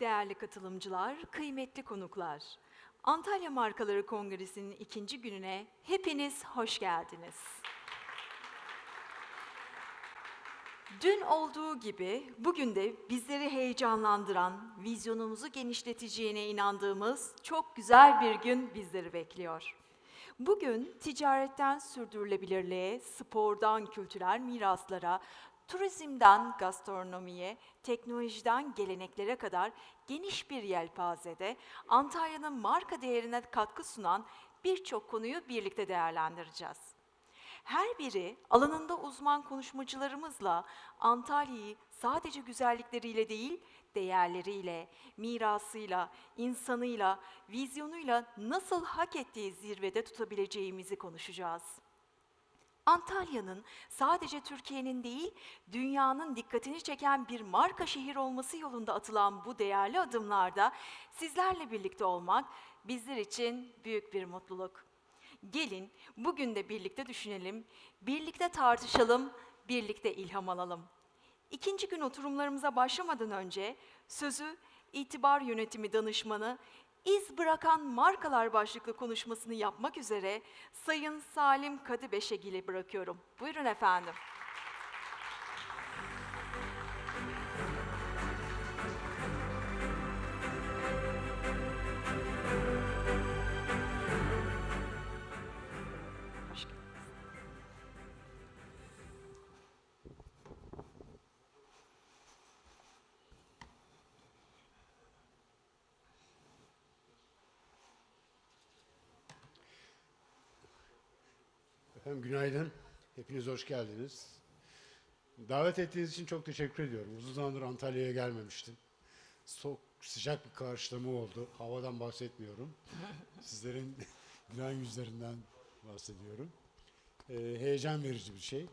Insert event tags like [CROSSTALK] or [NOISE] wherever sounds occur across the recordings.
Değerli katılımcılar, kıymetli konuklar. Antalya Markaları Kongresi'nin ikinci gününe hepiniz hoş geldiniz. Dün olduğu gibi bugün de bizleri heyecanlandıran, vizyonumuzu genişleteceğine inandığımız çok güzel bir gün bizleri bekliyor. Bugün ticaretten sürdürülebilirliğe, spordan kültürel miraslara, turizmden gastronomiye, teknolojiden geleneklere kadar geniş bir yelpazede Antalya'nın marka değerine katkı sunan birçok konuyu birlikte değerlendireceğiz. Her biri alanında uzman konuşmacılarımızla Antalya'yı sadece güzellikleriyle değil, değerleriyle, mirasıyla, insanıyla, vizyonuyla nasıl hak ettiği zirvede tutabileceğimizi konuşacağız. Antalya'nın sadece Türkiye'nin değil, dünyanın dikkatini çeken bir marka şehir olması yolunda atılan bu değerli adımlarda sizlerle birlikte olmak bizler için büyük bir mutluluk. Gelin bugün de birlikte düşünelim, birlikte tartışalım, birlikte ilham alalım. İkinci gün oturumlarımıza başlamadan önce sözü itibar yönetimi danışmanı İz Bırakan Markalar başlıklı konuşmasını yapmak üzere Sayın Salim Kadıbeşegil'e bırakıyorum. Buyurun efendim. Efendim günaydın. Hepiniz hoş geldiniz. Davet ettiğiniz için çok teşekkür ediyorum. Uzun zamandır Antalya'ya gelmemiştim. Çok sıcak bir karşılama oldu. Havadan bahsetmiyorum. Sizlerin [LAUGHS] gülen yüzlerinden bahsediyorum. Ee, heyecan verici bir şey.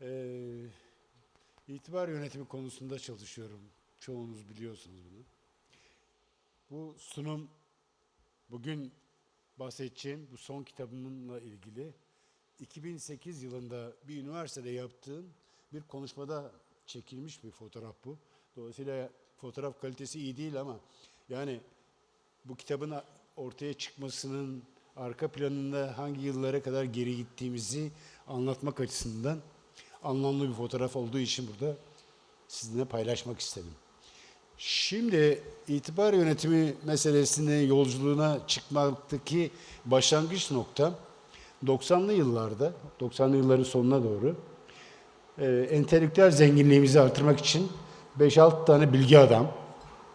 Ee, itibar yönetimi konusunda çalışıyorum. Çoğunuz biliyorsunuz bunu. Bu sunum bugün bahsedeceğim bu son kitabımla ilgili 2008 yılında bir üniversitede yaptığım bir konuşmada çekilmiş bir fotoğraf bu. Dolayısıyla fotoğraf kalitesi iyi değil ama yani bu kitabın ortaya çıkmasının arka planında hangi yıllara kadar geri gittiğimizi anlatmak açısından anlamlı bir fotoğraf olduğu için burada sizinle paylaşmak istedim. Şimdi itibar yönetimi meselesine yolculuğuna çıkmaktaki başlangıç nokta 90'lı yıllarda, 90'lı yılların sonuna doğru e, entelektüel zenginliğimizi artırmak için 5-6 tane bilgi adam,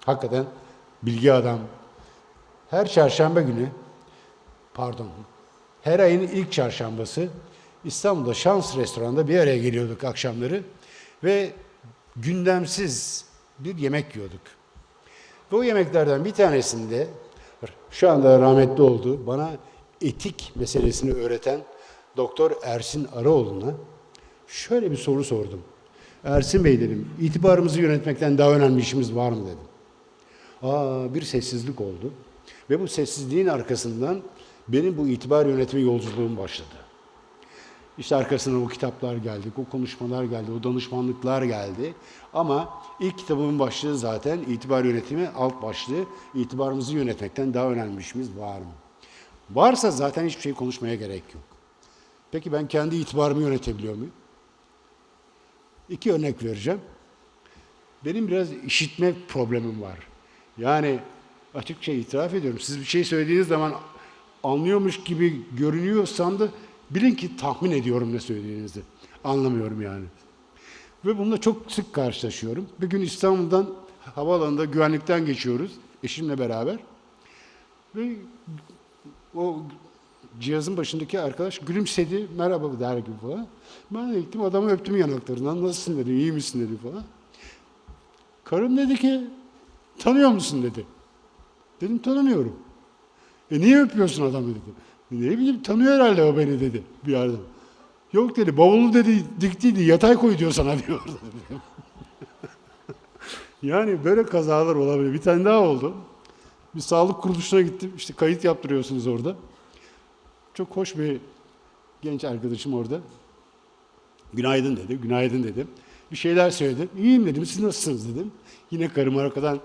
hakikaten bilgi adam, her çarşamba günü, pardon, her ayın ilk çarşambası İstanbul'da Şans Restoran'da bir araya geliyorduk akşamları ve gündemsiz bir yemek yiyorduk. Ve o yemeklerden bir tanesinde şu anda rahmetli oldu bana etik meselesini öğreten Doktor Ersin Araoğlu'na şöyle bir soru sordum. Ersin Bey dedim, itibarımızı yönetmekten daha önemli işimiz var mı dedim. Aa, bir sessizlik oldu. Ve bu sessizliğin arkasından benim bu itibar yönetimi yolculuğum başladı. İşte arkasından o kitaplar geldi, o konuşmalar geldi, o danışmanlıklar geldi. Ama ilk kitabımın başlığı zaten itibar yönetimi, alt başlığı itibarımızı yönetmekten daha önemli işimiz var mı? Varsa zaten hiçbir şey konuşmaya gerek yok. Peki ben kendi itibarımı yönetebiliyor muyum? İki örnek vereceğim. Benim biraz işitme problemim var. Yani açıkça itiraf ediyorum. Siz bir şey söylediğiniz zaman anlıyormuş gibi görünüyorsam da bilin ki tahmin ediyorum ne söylediğinizi. Anlamıyorum yani. Ve bununla çok sık karşılaşıyorum. Bir gün İstanbul'dan havaalanında güvenlikten geçiyoruz eşimle beraber. Ve o cihazın başındaki arkadaş gülümsedi, merhaba der gibi falan. Ben de gittim adamı öptüm yanaklarından, nasılsın dedi, iyi misin dedi falan. Karım dedi ki, tanıyor musun dedi. Dedim tanımıyorum. E niye öpüyorsun adamı dedi. Ne bileyim tanıyor herhalde o beni dedi bir yerden. Yok dedi bavulu dedi diktiydi yatay koy diyor sana [LAUGHS] diyor. yani böyle kazalar olabilir. Bir tane daha oldu. Bir sağlık kuruluşuna gittim. İşte kayıt yaptırıyorsunuz orada. Çok hoş bir genç arkadaşım orada. Günaydın dedi. Günaydın dedim. Bir şeyler söyledim. İyiyim dedim. Siz nasılsınız dedim. Yine karım arkadan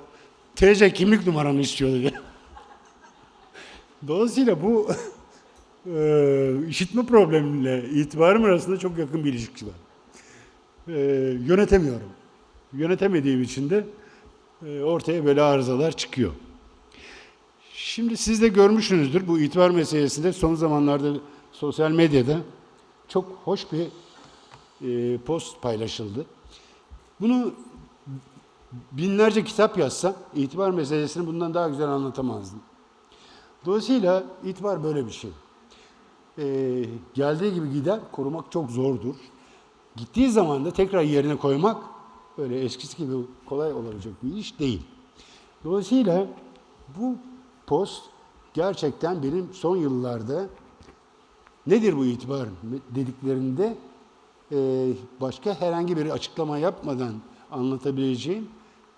TC kimlik numaranı istiyor dedi. [LAUGHS] Dolayısıyla bu [LAUGHS] eee, işitme problemiyle itibarım arasında çok yakın bir ilişki var. Eee, yönetemiyorum. Yönetemediğim için de eee, ortaya böyle arızalar çıkıyor. Şimdi siz de görmüşsünüzdür bu itibar meselesinde son zamanlarda sosyal medyada çok hoş bir eee, post paylaşıldı. Bunu binlerce kitap yazsam itibar meselesini bundan daha güzel anlatamazdım. Dolayısıyla itibar böyle bir şey. Ee, geldiği gibi gider, korumak çok zordur. Gittiği zaman da tekrar yerine koymak öyle eskisi gibi kolay olabilecek bir iş değil. Dolayısıyla bu post gerçekten benim son yıllarda nedir bu itibar dediklerinde e, başka herhangi bir açıklama yapmadan anlatabileceğim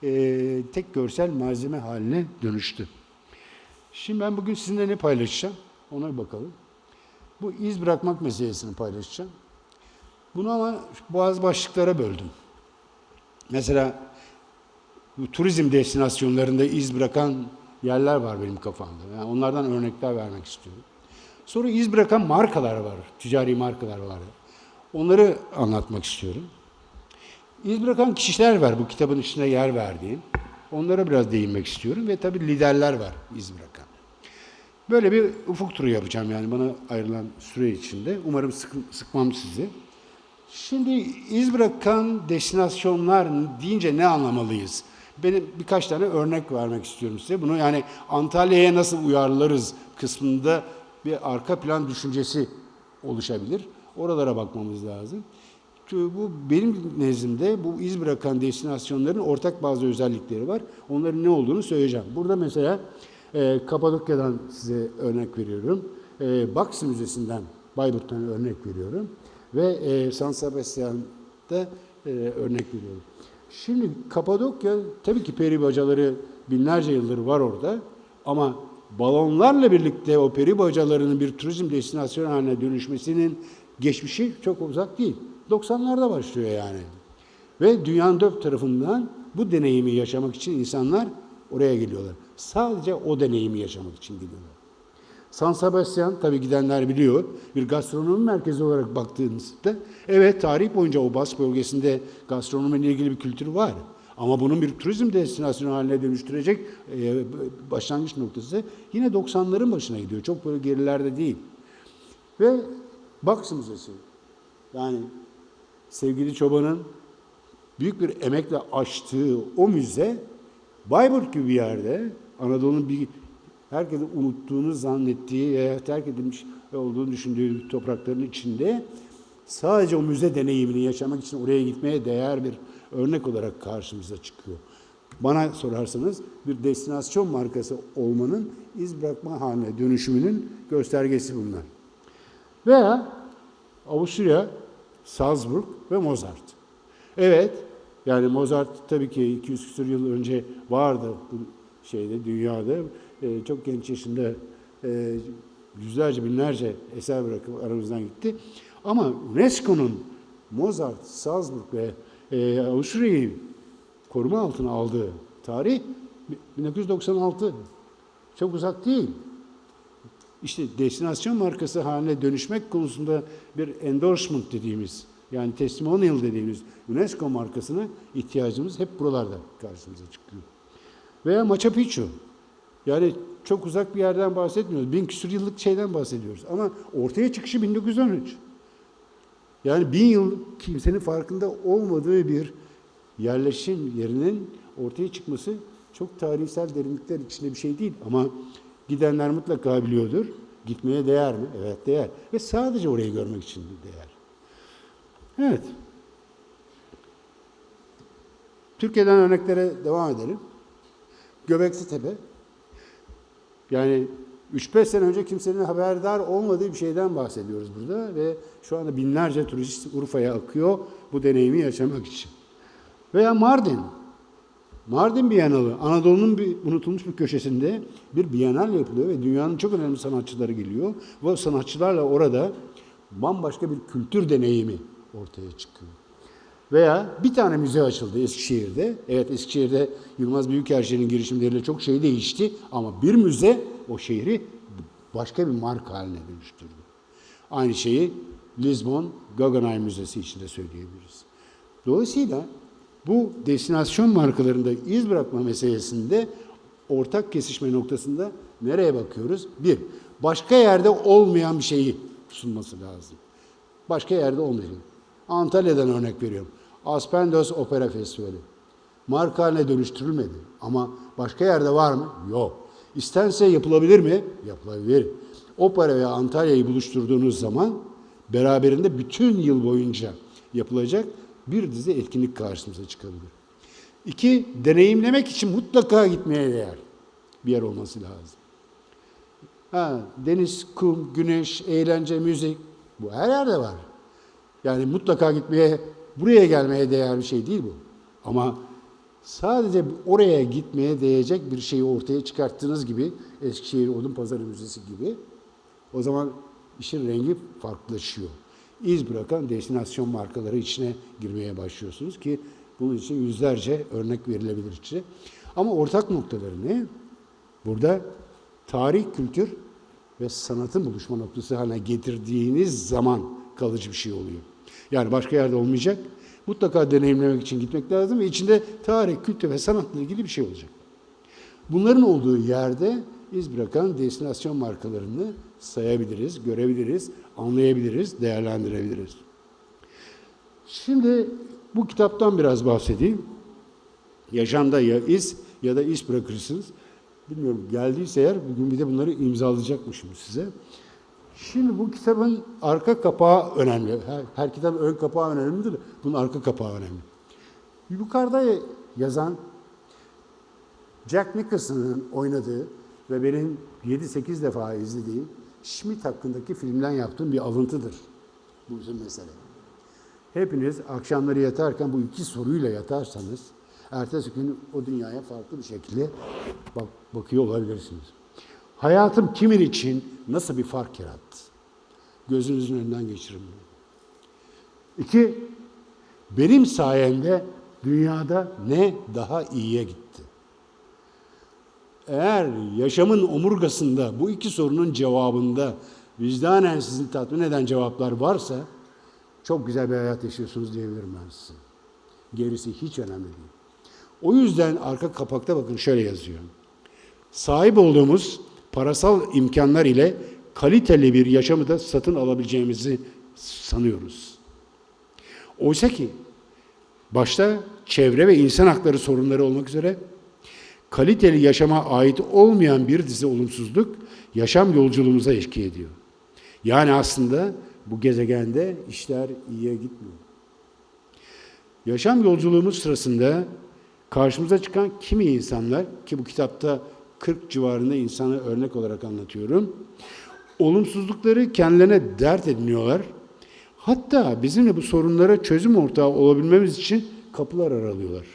e, tek görsel malzeme haline dönüştü. Şimdi ben bugün sizinle ne paylaşacağım? Ona bir bakalım. Bu iz bırakmak meselesini paylaşacağım. Bunu ama bazı başlıklara böldüm. Mesela bu turizm destinasyonlarında iz bırakan yerler var benim kafamda. Yani onlardan örnekler vermek istiyorum. Sonra iz bırakan markalar var, ticari markalar var. Onları anlatmak istiyorum. İz bırakan kişiler var bu kitabın içine yer verdiğim. Onlara biraz değinmek istiyorum ve tabii liderler var iz bırakan. Böyle bir ufuk turu yapacağım yani bana ayrılan süre içinde. Umarım sık, sıkmam sizi. Şimdi iz bırakan destinasyonlar deyince ne anlamalıyız? Benim birkaç tane örnek vermek istiyorum size. Bunu yani Antalya'ya nasıl uyarlarız kısmında bir arka plan düşüncesi oluşabilir. Oralara bakmamız lazım. Çünkü bu benim nezdimde bu iz bırakan destinasyonların ortak bazı özellikleri var. Onların ne olduğunu söyleyeceğim. Burada mesela e, Kapadokya'dan size örnek veriyorum. E, Baksı Müzesi'nden, Bayburt'tan örnek veriyorum. Ve e, San Sebastian'da e, örnek veriyorum. Şimdi Kapadokya tabii ki peri bacaları binlerce yıldır var orada. Ama balonlarla birlikte o peri bacalarının bir turizm destinasyonu haline dönüşmesinin geçmişi çok uzak değil. 90'larda başlıyor yani. Ve dünyanın dört tarafından bu deneyimi yaşamak için insanlar oraya geliyorlar. Sadece o deneyimi yaşamak için geliyorlar. San Sebastian tabi gidenler biliyor bir gastronomi merkezi olarak baktığınızda evet tarih boyunca o Bas bölgesinde gastronomiyle ilgili bir kültür var. Ama bunun bir turizm destinasyonu haline dönüştürecek e, başlangıç noktası yine 90'ların başına gidiyor. Çok böyle gerilerde değil. Ve Baksı Müzesi yani sevgili Çoban'ın büyük bir emekle açtığı o müze Bayburt gibi bir yerde Anadolu'nun bir herkesin unuttuğunu zannettiği veya terk edilmiş olduğunu düşündüğü toprakların içinde sadece o müze deneyimini yaşamak için oraya gitmeye değer bir örnek olarak karşımıza çıkıyor. Bana sorarsanız bir destinasyon markası olmanın iz bırakma haline dönüşümünün göstergesi bunlar. Veya Avusturya, Salzburg ve Mozart. Evet, yani Mozart tabii ki 200 küsur yıl önce vardı bu şeyde, dünyada. Ee, çok genç yaşında e, yüzlerce, binlerce eser bırakıp aramızdan gitti. Ama UNESCO'nun Mozart, Salzburg ve e, Avusturya'yı koruma altına aldığı tarih 1996. Çok uzak değil. İşte destinasyon markası haline dönüşmek konusunda bir endorsement dediğimiz yani testimonial dediğimiz UNESCO markasına ihtiyacımız hep buralarda karşımıza çıkıyor. Veya Machu Picchu. Yani çok uzak bir yerden bahsetmiyoruz. Bin küsur yıllık şeyden bahsediyoruz. Ama ortaya çıkışı 1913. Yani bin yıl kimsenin farkında olmadığı bir yerleşim yerinin ortaya çıkması çok tarihsel derinlikler içinde bir şey değil. Ama gidenler mutlaka biliyordur. Gitmeye değer mi? Evet değer. Ve sadece orayı görmek için değer. Evet. Türkiye'den örneklere devam edelim. Göbekli Tepe. Yani 3-5 sene önce kimsenin haberdar olmadığı bir şeyden bahsediyoruz burada ve şu anda binlerce turist Urfa'ya akıyor bu deneyimi yaşamak için. Veya Mardin. Mardin Biyanalı, Anadolu'nun bir unutulmuş bir köşesinde bir biyanal yapılıyor ve dünyanın çok önemli sanatçıları geliyor. O sanatçılarla orada bambaşka bir kültür deneyimi ortaya çıkıyor. Veya bir tane müze açıldı Eskişehir'de. Evet Eskişehir'de Yılmaz Büyükerşen'in girişimleriyle çok şey değişti ama bir müze o şehri başka bir marka haline dönüştürdü. Aynı şeyi Lisbon Guggenheim Müzesi için de söyleyebiliriz. Dolayısıyla bu destinasyon markalarında iz bırakma meselesinde ortak kesişme noktasında nereye bakıyoruz? Bir, başka yerde olmayan bir şeyi sunması lazım. Başka yerde olmayacak. Antalya'dan örnek veriyorum. Aspendos Opera Festivali. Marka haline dönüştürülmedi. Ama başka yerde var mı? Yok. İstense yapılabilir mi? Yapılabilir. Opera ve Antalya'yı buluşturduğunuz zaman beraberinde bütün yıl boyunca yapılacak bir dizi etkinlik karşımıza çıkabilir. İki, deneyimlemek için mutlaka gitmeye değer bir yer olması lazım. Ha, deniz, kum, güneş, eğlence, müzik bu her yerde var. Yani mutlaka gitmeye, buraya gelmeye değer bir şey değil bu. Ama sadece oraya gitmeye değecek bir şeyi ortaya çıkarttığınız gibi Eskişehir Odunpazarı Müzesi gibi o zaman işin rengi farklılaşıyor. İz bırakan destinasyon markaları içine girmeye başlıyorsunuz ki bunun için yüzlerce örnek verilebilir içine. Ama ortak noktaları ne? Burada tarih, kültür ve sanatın buluşma noktası haline getirdiğiniz zaman kalıcı bir şey oluyor. Yani başka yerde olmayacak. Mutlaka deneyimlemek için gitmek lazım ve içinde tarih, kültür ve sanatla ilgili bir şey olacak. Bunların olduğu yerde iz bırakan destinasyon markalarını sayabiliriz, görebiliriz, anlayabiliriz, değerlendirebiliriz. Şimdi bu kitaptan biraz bahsedeyim. Yaşamda ya iz ya da iş bırakırsınız. Bilmiyorum geldiyse eğer bugün bir de bunları imzalayacakmışım size. Şimdi bu kitabın arka kapağı önemli. Her, her kitabın ön kapağı önemlidir. Bunun arka kapağı önemli. Yukarıda yazan Jack Nicholson'ın oynadığı ve benim 7-8 defa izlediğim Schmidt hakkındaki filmden yaptığım bir alıntıdır. Bu bizim mesele. Hepiniz akşamları yatarken bu iki soruyla yatarsanız ertesi gün o dünyaya farklı bir şekilde bak, bakıyor olabilirsiniz. Hayatım kimin için nasıl bir fark yarattı? Gözünüzün önünden geçirin bunu. İki, benim sayemde dünyada ne daha iyiye gitti? Eğer yaşamın omurgasında bu iki sorunun cevabında vicdanen sizi tatmin eden cevaplar varsa çok güzel bir hayat yaşıyorsunuz diyebilirim ben size. Gerisi hiç önemli değil. O yüzden arka kapakta bakın şöyle yazıyor. Sahip olduğumuz parasal imkanlar ile kaliteli bir yaşamı da satın alabileceğimizi sanıyoruz. Oysa ki başta çevre ve insan hakları sorunları olmak üzere kaliteli yaşama ait olmayan bir dizi olumsuzluk yaşam yolculuğumuza eşlik ediyor. Yani aslında bu gezegende işler iyiye gitmiyor. Yaşam yolculuğumuz sırasında karşımıza çıkan kimi insanlar ki bu kitapta 40 civarında insanı örnek olarak anlatıyorum. Olumsuzlukları kendilerine dert ediniyorlar. Hatta bizimle bu sorunlara çözüm ortağı olabilmemiz için kapılar aralıyorlar.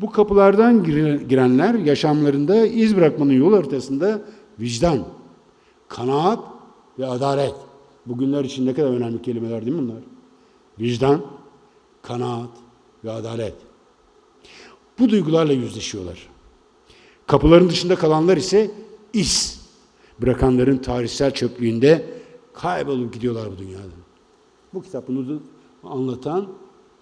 Bu kapılardan girenler yaşamlarında iz bırakmanın yol haritasında vicdan, kanaat ve adalet. Bugünler için ne kadar önemli kelimeler değil mi bunlar? Vicdan, kanaat ve adalet. Bu duygularla yüzleşiyorlar. Kapıların dışında kalanlar ise is. Bırakanların tarihsel çöplüğünde kaybolup gidiyorlar bu dünyadan. Bu kitap bunu anlatan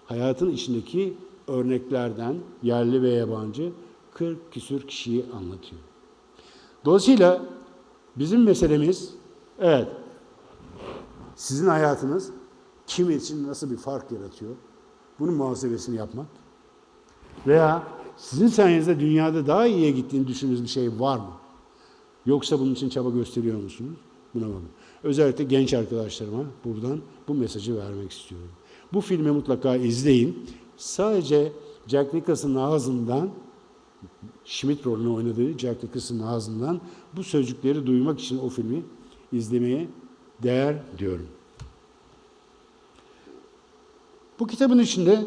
hayatın içindeki örneklerden yerli ve yabancı 40 küsür kişiyi anlatıyor. Dolayısıyla bizim meselemiz evet sizin hayatınız kim için nasıl bir fark yaratıyor? Bunun muhasebesini yapmak. Veya sizin sayenizde dünyada daha iyiye gittiğini düşündüğünüz bir şey var mı? Yoksa bunun için çaba gösteriyor musunuz? Buna bakın. Özellikle genç arkadaşlarıma buradan bu mesajı vermek istiyorum. Bu filmi mutlaka izleyin. Sadece Jack Nicholson'ın ağzından, Schmidt rolünü oynadığı Jack Nicholson'ın ağzından bu sözcükleri duymak için o filmi izlemeye değer diyorum. Bu kitabın içinde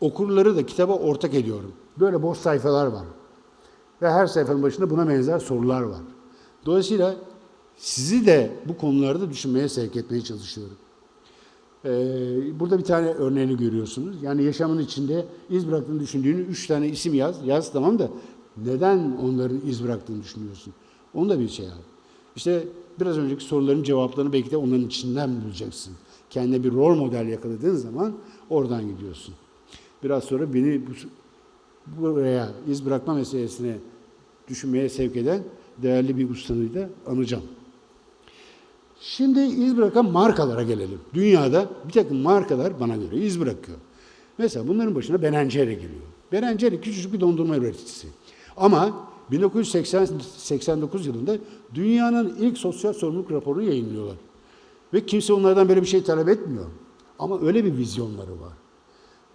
okurları da kitaba ortak ediyorum. Böyle boş sayfalar var. Ve her sayfanın başında buna benzer sorular var. Dolayısıyla sizi de bu konularda düşünmeye sevk etmeye çalışıyorum. Ee, burada bir tane örneğini görüyorsunuz. Yani yaşamın içinde iz bıraktığını düşündüğünü üç tane isim yaz. Yaz tamam da neden onların iz bıraktığını düşünüyorsun? Onu da bir şey yap. İşte biraz önceki soruların cevaplarını belki de onların içinden bulacaksın. Kendine bir rol model yakaladığın zaman oradan gidiyorsun. Biraz sonra beni bu, buraya iz bırakma meselesine düşünmeye sevk eden değerli bir ustanı da anacağım. Şimdi iz bırakan markalara gelelim. Dünyada bir takım markalar bana göre iz bırakıyor. Mesela bunların başına Benencere geliyor. Benencere küçücük bir dondurma üreticisi. Ama 1989 yılında dünyanın ilk sosyal sorumluluk raporunu yayınlıyorlar. Ve kimse onlardan böyle bir şey talep etmiyor. Ama öyle bir vizyonları var.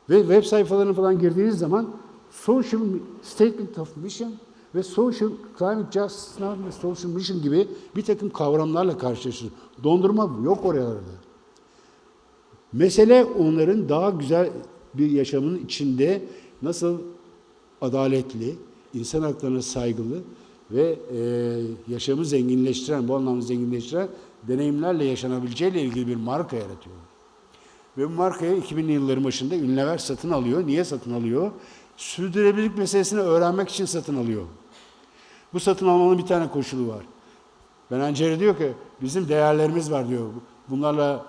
Ve web sayfalarına falan girdiğiniz zaman Social Statement of Mission ve Social Climate Justice ve Social Mission gibi bir takım kavramlarla karşılaşıyorsunuz. Dondurma yok oralarda. Mesele onların daha güzel bir yaşamın içinde nasıl adaletli, insan haklarına saygılı ve e, yaşamı zenginleştiren, bu anlamda zenginleştiren deneyimlerle yaşanabileceğiyle ilgili bir marka yaratıyor. Ve bu markayı 2000'li yılların başında Unilever satın alıyor. Niye satın alıyor? Sürdürülebilirlik meselesini öğrenmek için satın alıyor. Bu satın almanın bir tane koşulu var. Benenceri diyor ki bizim değerlerimiz var diyor. Bunlarla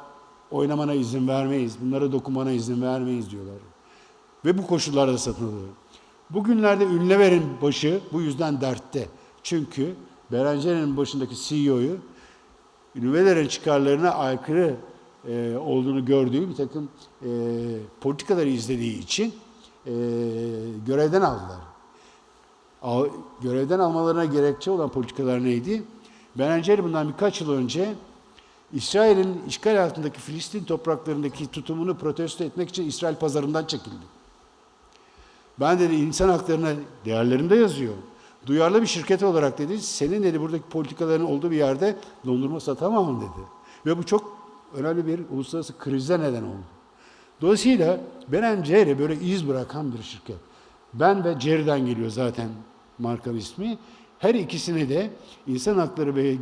oynamana izin vermeyiz. Bunlara dokunmana izin vermeyiz diyorlar. Ve bu koşullarda satın alıyor. Bugünlerde Unilever'in başı bu yüzden dertte. Çünkü Berenceri'nin başındaki CEO'yu Unilever'in çıkarlarına aykırı e, olduğunu gördüğü bir takım e, politikaları izlediği için e, görevden aldılar. Al, görevden almalarına gerekçe olan politikalar neydi? Berenceri bundan birkaç yıl önce İsrail'in işgal altındaki Filistin topraklarındaki tutumunu protesto etmek için İsrail pazarından çekildi. Ben dedi insan haklarına değerlerinde yazıyor. Duyarlı bir şirket olarak dedi, senin dedi buradaki politikaların olduğu bir yerde dondurma satamam dedi. Ve bu çok önemli bir uluslararası krize neden oldu. Dolayısıyla Beren Jerry böyle iz bırakan bir şirket. Ben ve Jerry'den geliyor zaten marka ismi. Her ikisini de insan hakları ve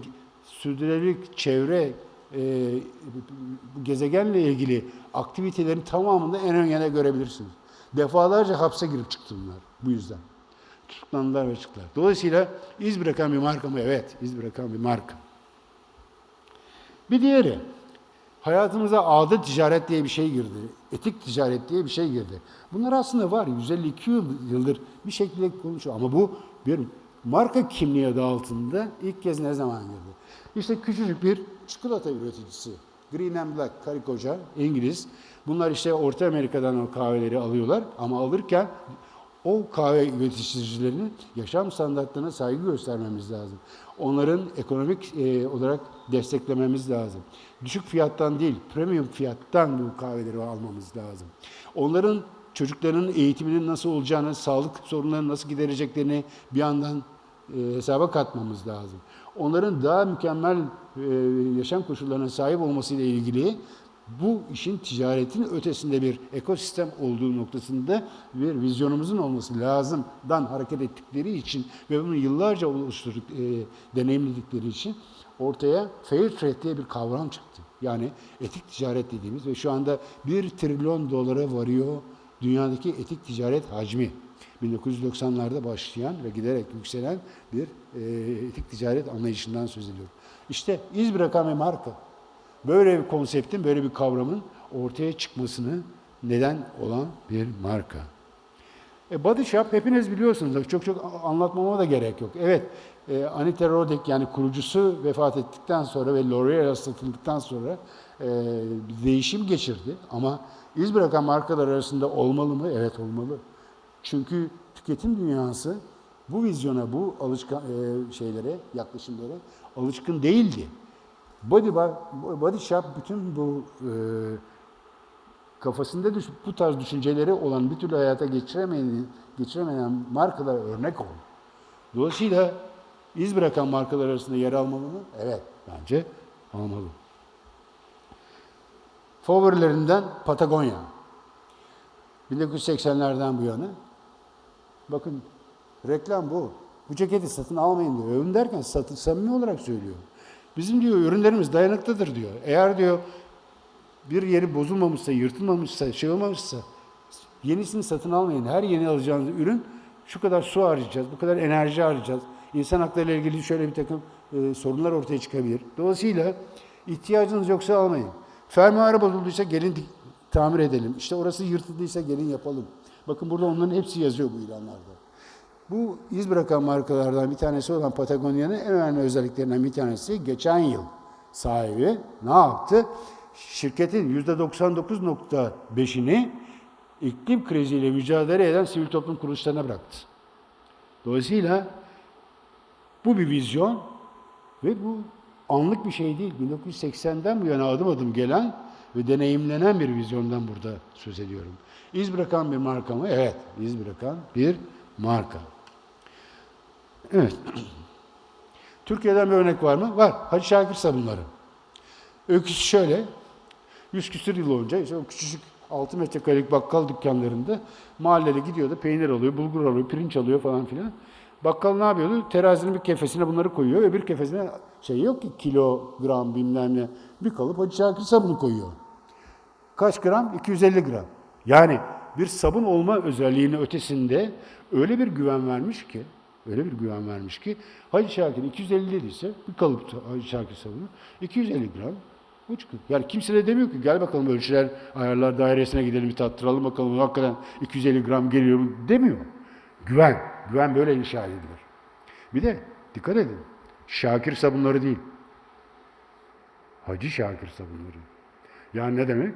sürdürülebilirlik çevre e, gezegenle ilgili aktivitelerin tamamında en ön yana görebilirsiniz. Defalarca hapse girip çıktılar bu yüzden. Tutuklandılar ve çıktılar. Dolayısıyla iz bırakan bir marka mı? Evet, iz bırakan bir marka. Bir diğeri, hayatımıza adet ticaret diye bir şey girdi. Etik ticaret diye bir şey girdi. Bunlar aslında var. 152 yıl, yıldır bir şekilde konuşuyor. Ama bu bir marka kimliği adı altında ilk kez ne zaman girdi? İşte küçücük bir çikolata üreticisi. Green and Black, karı koca, İngiliz. Bunlar işte Orta Amerika'dan o kahveleri alıyorlar ama alırken o kahve üreticilerinin yaşam standartlarına saygı göstermemiz lazım. Onların ekonomik e, olarak desteklememiz lazım. Düşük fiyattan değil, premium fiyattan bu kahveleri almamız lazım. Onların çocuklarının eğitiminin nasıl olacağını, sağlık sorunlarını nasıl gidereceklerini bir yandan e, hesaba katmamız lazım. Onların daha mükemmel e, yaşam koşullarına sahip olmasıyla ilgili bu işin ticaretin ötesinde bir ekosistem olduğu noktasında bir vizyonumuzun olması lazımdan hareket ettikleri için ve bunu yıllarca oluşturduk, e, deneyimledikleri için ortaya fair trade diye bir kavram çıktı. Yani etik ticaret dediğimiz ve şu anda bir trilyon dolara varıyor dünyadaki etik ticaret hacmi. 1990'larda başlayan ve giderek yükselen bir e, etik ticaret anlayışından söz ediyorum. İşte iz bırakan bir marka. Böyle bir konseptin, böyle bir kavramın ortaya çıkmasını neden olan bir marka. E, Body Shop hepiniz biliyorsunuz. Çok çok anlatmama da gerek yok. Evet, e, Anita Roddick yani kurucusu vefat ettikten sonra ve L'Oreal'a satıldıktan sonra e, değişim geçirdi. Ama iz bırakan markalar arasında olmalı mı? Evet olmalı. Çünkü tüketim dünyası bu vizyona, bu alışkan e, şeylere, yaklaşımlara alışkın değildi. Body, bar, body Shop bütün bu e, kafasında düş, bu tarz düşünceleri olan bir türlü hayata geçiremeyen, geçiremeyen markalara örnek oldu. Dolayısıyla iz bırakan markalar arasında yer almalı mı? Evet, bence almalı. Favorilerinden Patagonya. 1980'lerden bu yana. Bakın reklam bu. Bu ceketi satın almayın diyor. Övün derken satın, samimi olarak söylüyor. Bizim diyor ürünlerimiz dayanıklıdır diyor. Eğer diyor bir yeri bozulmamışsa, yırtılmamışsa, şey olmamışsa yenisini satın almayın. Her yeni alacağınız ürün şu kadar su harcayacağız, bu kadar enerji harcayacağız. İnsan hakları ile ilgili şöyle bir takım e, sorunlar ortaya çıkabilir. Dolayısıyla ihtiyacınız yoksa almayın. Fermuarı bozulduysa gelin tamir edelim. İşte orası yırtıldıysa gelin yapalım. Bakın burada onların hepsi yazıyor bu ilanlarda. Bu iz bırakan markalardan bir tanesi olan Patagonia'nın en önemli özelliklerinden bir tanesi geçen yıl sahibi ne yaptı? Şirketin %99.5'ini iklim kriziyle mücadele eden sivil toplum kuruluşlarına bıraktı. Dolayısıyla bu bir vizyon ve bu anlık bir şey değil. 1980'den bu yana adım adım gelen ve deneyimlenen bir vizyondan burada söz ediyorum. İz bırakan bir marka mı? Evet, iz bırakan bir marka. Evet. Türkiye'den bir örnek var mı? Var. Hacı Şakir sabunları. Öyküsü şöyle. Yüz küsür yıl önce işte o küçücük 6 metrekarelik bakkal dükkanlarında mahalleli gidiyordu. Peynir alıyor, bulgur alıyor, pirinç alıyor falan filan. Bakkal ne yapıyordu? Terazinin bir kefesine bunları koyuyor. Öbür kefesine şey yok ki kilogram bilmem ne. Bir kalıp Hacı Şakir sabunu koyuyor. Kaç gram? 250 gram. Yani bir sabun olma özelliğinin ötesinde öyle bir güven vermiş ki, öyle bir güven vermiş ki Hacı Şakir 250 dediyse bir kalıp Hacı Şakir sabunu 250 gram o çıkıyor. Yani kimse de demiyor ki gel bakalım ölçüler ayarlar dairesine gidelim bir tattıralım bakalım hakikaten 250 gram geliyor mu demiyor. Güven. Güven böyle inşa edilir. Bir de dikkat edin. Şakir sabunları değil. Hacı Şakir sabunları. Yani ne demek?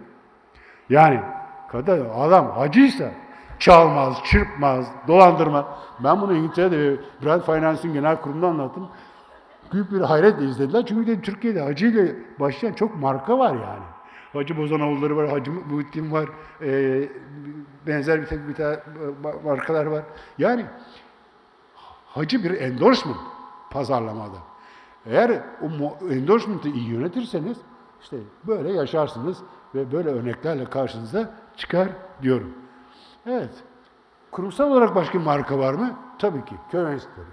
Yani kadın adam hacıysa çalmaz, çırpmaz, dolandırmaz. Ben bunu İngiltere'de Brand Finance'in genel kurulunda anlattım. Büyük bir hayretle izlediler. Çünkü de Türkiye'de hacıyla başlayan çok marka var yani. Hacı Bozanoğulları var, Hacı Muhittin var, e, benzer bir tek bir tane markalar var. Yani hacı bir endorsement pazarlamada. Eğer o endorsement'ı iyi yönetirseniz işte böyle yaşarsınız ve böyle örneklerle karşınıza çıkar diyorum. Evet. Kurumsal olarak başka bir marka var mı? Tabii ki. Köy Enstitüleri.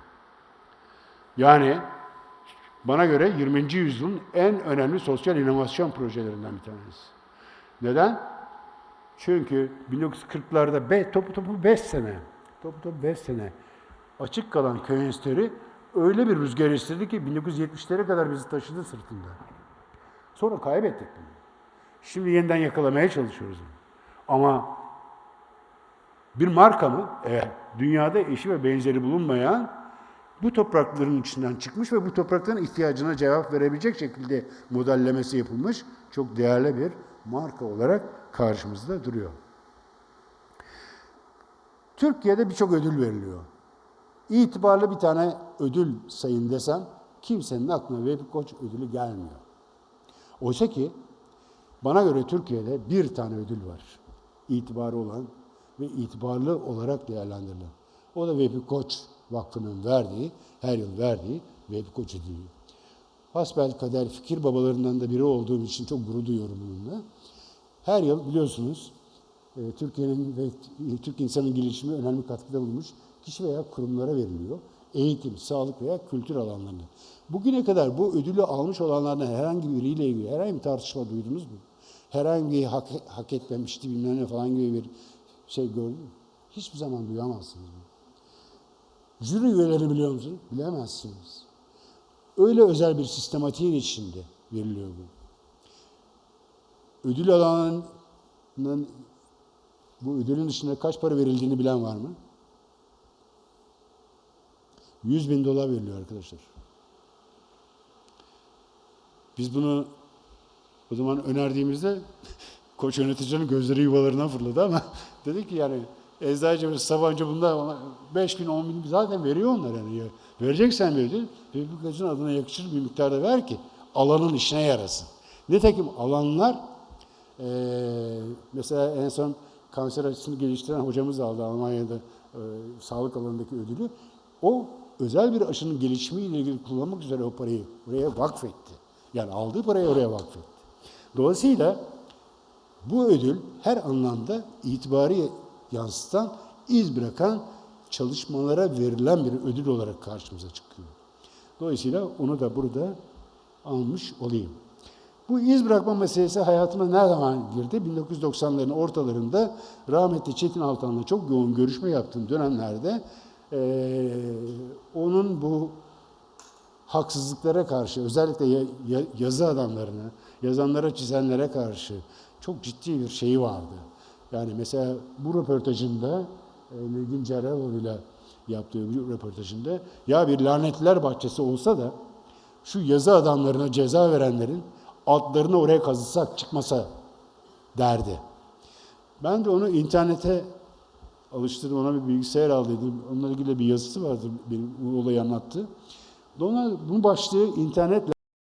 Yani bana göre 20. yüzyılın en önemli sosyal inovasyon projelerinden bir tanesi. Neden? Çünkü 1940'larda be, topu topu 5 sene, topu topu 5 sene açık kalan köy enstitüleri öyle bir rüzgar estirdi ki 1970'lere kadar bizi taşıdı sırtında. Sonra kaybettik bunu. Şimdi yeniden yakalamaya çalışıyoruz. Ama bir marka mı? Evet. Dünyada eşi ve benzeri bulunmayan bu toprakların içinden çıkmış ve bu toprakların ihtiyacına cevap verebilecek şekilde modellemesi yapılmış çok değerli bir marka olarak karşımızda duruyor. Türkiye'de birçok ödül veriliyor. İtibarlı bir tane ödül sayın desem kimsenin aklına Vehbi Koç ödülü gelmiyor. Oysa ki bana göre Türkiye'de bir tane ödül var. İtibarı olan ve itibarlı olarak değerlendirilen. O da Vehbi Koç Vakfı'nın verdiği, her yıl verdiği Vehbi Koç ödülü. Hasbel kader fikir babalarından da biri olduğum için çok gurur duyuyorum bununla. Her yıl biliyorsunuz e, Türkiye'nin ve Türk insanın gelişimi önemli katkıda bulunmuş kişi veya kurumlara veriliyor. Eğitim, sağlık veya kültür alanlarında. Bugüne kadar bu ödülü almış olanlardan herhangi biriyle ilgili herhangi bir tartışma duydunuz mu? Herhangi hak, hak etmemişti bilmem ne falan gibi bir şey gördünüz mü? Hiçbir zaman duyamazsınız bunu. Jüri üyeleri biliyor musunuz? Bilemezsiniz. Öyle özel bir sistematiğin içinde veriliyor bu. Ödül alanının bu ödülün dışında kaç para verildiğini bilen var mı? 100 bin dolar veriliyor arkadaşlar. Biz bunu o zaman önerdiğimizde koç yöneticilerin gözleri yuvalarına fırladı ama [LAUGHS] dedi ki yani Eczacı Sabancı bunda 5 bin 10 bin zaten veriyor onlar yani. Ya, vereceksen bir ödül Republikacının adına yakışır bir miktarda ver ki alanın işine yarasın. Nitekim alanlar eee, mesela en son kanser açısını geliştiren hocamız aldı Almanya'da eee, sağlık alanındaki ödülü. O özel bir aşının gelişimiyle ilgili kullanmak üzere o parayı oraya vakfetti. Yani aldığı parayı oraya vakfetti. Dolayısıyla bu ödül her anlamda itibarı yansıtan, iz bırakan çalışmalara verilen bir ödül olarak karşımıza çıkıyor. Dolayısıyla onu da burada almış olayım. Bu iz bırakma meselesi hayatıma ne zaman girdi? 1990'ların ortalarında rahmetli Çetin Altan'la çok yoğun görüşme yaptığım dönemlerde eee, onun bu haksızlıklara karşı özellikle ya- ya- yazı adamlarına, yazanlara, çizenlere karşı çok ciddi bir şeyi vardı. Yani mesela bu röportajında e, Nilgün Cerraloğlu'yla yaptığı bir röportajında ya bir lanetler bahçesi olsa da şu yazı adamlarına ceza verenlerin altlarını oraya kazısak çıkmasa derdi. Ben de onu internete alıştırdım, ona bir bilgisayar aldıydım. Onunla ilgili bir yazısı vardı, benim bu olayı anlattı. Ona bu başlığı internet